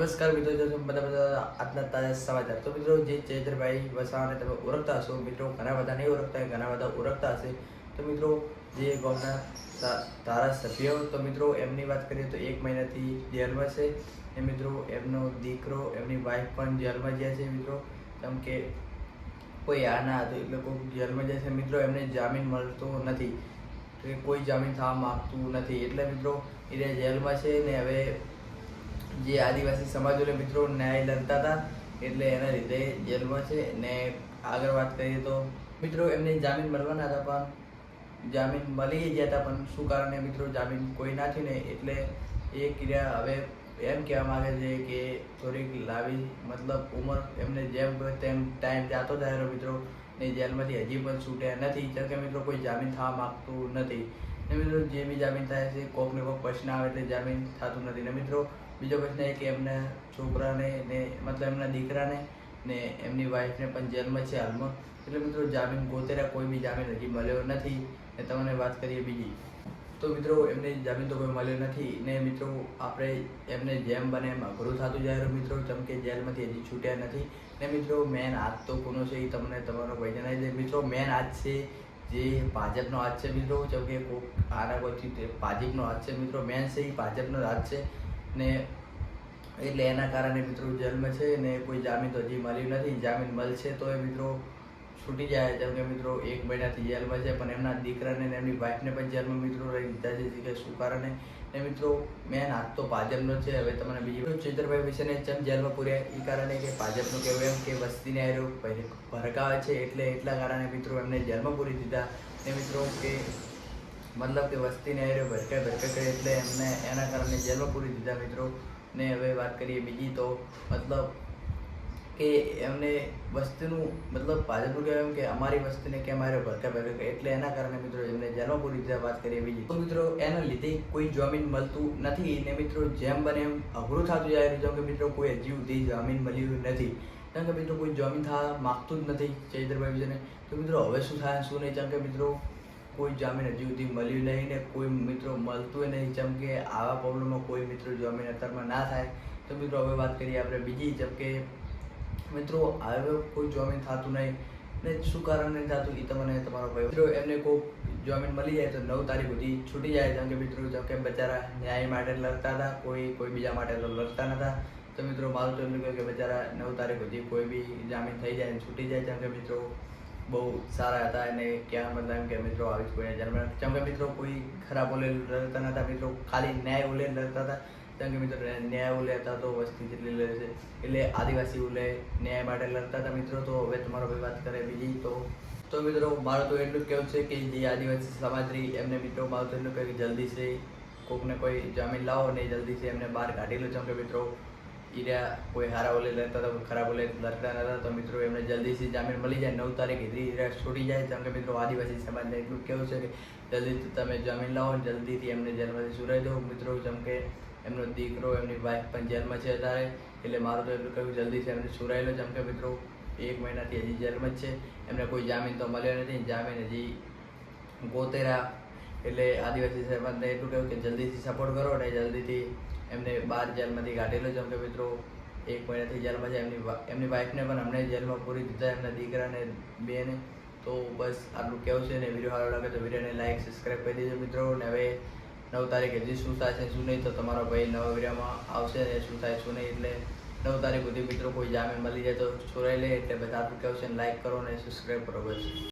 નમસ્કાર મિત્રો, જો બધા બધા આજના તાજા સમાચાર, તો મિત્રો જે ચૈત્રભાઈ વસાવાને તમે ઓળખતા હશો. મિત્રો ઘણા બધા નહીં ઓળખતા, ઘણા બધા ઓળખતા હશે. તો મિત્રો, જે ગામના ધારાસભ્યો, તો મિત્રો એમની વાત કરીએ તો એક મહિનાથી જેલમાં છે. એ મિત્રો, એમનો દીકરો, એમની વાઈફ પણ જેલમાં ગયા છે મિત્રો. કેમ કે કોઈ આ ના હતું એટલે કોઈ જેલમાં જાય છે. મિત્રો, એમને જામીન મળતો નથી. કોઈ જામીન થવા માગતું નથી. એટલે મિત્રો, એ જેલમાં છે ને હવે જે આદિવાસી સમાજોને મિત્રો ન્યાય લડતા હતા, એટલે એના લીધે જેલમાં છે. ને આગળ વાત કરીએ તો મિત્રો એમને જામીન મળવાના હતા, પણ જામીન મળી ગયા હતા, પણ શું કારણે મિત્રો જામીન કોઈ ના ને એટલે એ ક્રિયા હવે એમ કહેવા માગે છે કે થોડીક લાવી મતલબ ઉંમર એમને જેમ તેમ ટાઈમ જાતો જાય મિત્રો, ને જેલમાંથી હજી પણ છૂટ્યા નથી કેમ કે મિત્રો કોઈ જામીન થવા માગતું નથી. ને મિત્રો જે બી જામીન થાય છે કોક ને કોક પ્રશ્ન આવે એટલે જામીન થતું નથી. ને મિત્રો બીજો પ્રશ્ન એ કે એમના છોકરાને ને, મતલબ એમના દીકરાને ને એમની વાઈફને પણ જેલમાં છે હાલમાં. એટલે મિત્રો જામીન ગોતેરા કોઈ બી જામીન હજી મળ્યો નથી. ને તમને વાત કરીએ બીજી. તો મિત્રો એમને જામીન તો કોઈ મળ્યો નથી. ને મિત્રો આપણે એમને જેમ બને એમ અઘરું થતું જાય મિત્રો. જેમ કે જેલમાંથી હજી છૂટ્યા નથી. ને મિત્રો મેન આજ તો કોનો છે એ તમને તમારો ભાઈ જણાવી દે. મિત્રો મેન આજ છે જે ભાજપનો હાથ છે મિત્રો. જેમ કે આના કોઈથી ભાજપનો હાથ છે મિત્રો. મેન છે એ ભાજપનો હાથ છે. ને એટલે એના કારણે મિત્રો જેલમાં છે ને કોઈ જામીન તો હજી મળ્યું નથી. જામીન મળશે તો એ મિત્રો છૂટી જાય. જેમ કે મિત્રો એક મહિનાથી જેલમાં છે, પણ એમના દીકરાને એમની વાઈફને પણ જેલમાં મિત્રો રહી દીધા છે. કે શું કારણે? ને મિત્રો મેન હાથ તો ભાજપનો છે. હવે તમને બીજી ચિત્રભાઈ વિશેને ચમ જેલમાં પૂર્યા? એ કારણે કે ભાજપનું કહેવું એમ કે વસ્તીને આરો ભરકાવે છે. એટલે એટલા કારણે મિત્રો એમને જેલમાં પૂરી દીધા. ને મિત્રો કે મતલબ કે વસ્તીને એ ભરકાય ભરકાય કરે એટલે એમને એના કારણે જેલમાં પૂરી દીધા મિત્રો. ને હવે વાત કરીએ બીજી તો મતલબ કે એમને વસ્તીનું મતલબ ભાજપનું કહેવાય એમ કે અમારી વસ્તીને કેમ આર્યો ભરકા ભરકા એટલે એના કારણે મિત્રો એમને જેલમાં પૂરી દીધા વાત કરીએ બીજી. તો મિત્રો એના લીધે કોઈ જમીન મળતું નથી ને મિત્રો જેમ બને એમ અઘરું થતું જાય જેમ કે મિત્રો કોઈ હજી સુધી જામીન મળ્યું નથી. કારણ કે મિત્રો કોઈ જમીન થવા માગતું જ નથી ચૈત્રભાઈ વિજયને. તો મિત્રો હવે શું થાય શું નહીં? કારણ કે મિત્રો કોઈ જામીન હજી સુધી મળ્યું નહીં ને કોઈ મિત્રો મળતું નહીં. જેમ કે આવા પ્રોબ્લેમમાં કોઈ મિત્રો જામીન અત્યારમાં ના થાય. તો મિત્રો, હવે વાત કરીએ આપણે બીજી, જેમ કે મિત્રો, હવે કોઈ જામીન થતું નહીં ને શું કારણ નહીં થતું એ તમને તમારો ભાઈ. મિત્રો, એમને કોઈ જામીન મળી જાય તો નવ તારીખ સુધી છૂટી જાય. જેમ કે મિત્રો, જેમ કે બચારા ન્યાય માટે લડતા હતા, કોઈ કોઈ બીજા માટે લડતા નતા. તો મિત્રો, મારું તો કહ્યું કે બચારા નવ તારીખ સુધી કોઈ બી જામીન થઈ જાય છૂટી જાય. જેમ કે મિત્રો બહુ સારા હતા અને ક્યાં બધા એમ કે મિત્રો આવી જ કોઈને જન્મ જેમ કે મિત્રો કોઈ ખરાબ ઓલે લડતા નતા, મિત્રો ખાલી ન્યાય ઓલે લડતા હતા. જેમ કે મિત્રો ન્યાય ઓલે હતા તો વસ્તી જેટલી લે છે. એટલે આદિવાસી ઓલે ન્યાય માટે લડતા હતા મિત્રો, તો હવે તમારો ભાઈ વાત કરે બીજી તો. તો મિત્રો મારું તો એટલું જ કહેવું છે કે જે આદિવાસી સમાજની એમને મિત્રો મારું તો એટલું કહે કે જલ્દી છે. કોકને કોઈ જામીન લાવો ને જલ્દી છે એમને બહાર કાઢી લો. જેમ કે મિત્રો ઈરા કોઈ હારા ઓલે લડતા હતા કોઈ ખરાબ ઓલે લડતા નતા, તો મિત્રો એમને જલ્દીથી જામીન મળી જાય, નવ તારીખ સુધી ઈરા છૂટી જાય જેમ કે મિત્રો આદિવાસી સમાજને એટલું કેવું છે કે જલ્દીથી તમે જામીન લાવો જલ્દીથી એમને જેલમાંથી સુરાઈ દો. મિત્રો જેમ કે એમનો દીકરો, એમની વાઈફ પણ જેલમાં છે અત્યારે, એટલે મારું તો એટલું કહ્યું જલ્દીથી એમને સુરાઈ લો. જેમ કે મિત્રો એક મહિનાથી હજી જેલમાં જ છે, એમને કોઈ જામીન તો મળ્યો નથી જામીન હજી ગોતેરા. એટલે આદિવાસી સમાજને એટલું કહ્યું કે જલ્દીથી સપોર્ટ કરો ને જલ્દીથી એમને બાર જેલમાંથી કાઢેલો જેમ કે મિત્રો, એક મહિનાથી જેલમાં છે એમની એમની વાઈફને પણ અમને જેલમાં પૂરી દીધા એમના દીકરાને, બેને. તો બસ આટલું કેવું છે ને, વીડિયો સારો લાગે તો વિડીયોને લાઈક સબસ્ક્રાઈબ કરી દેજો મિત્રો. ને હવે નવ તારીખ હજી શું થાય છે શું નહીં તો તમારો ભાઈ નવા વિડીયોમાં આવશે ને શું થાય શું નહીં એટલે નવ તારીખ સુધી મિત્રો કોઈ જામીન મળી જાય તો છોરાઈ લે. એટલે બધા આટલું કેવું છે લાઈક કરો ને સબસ્ક્રાઈબ કરો બસ.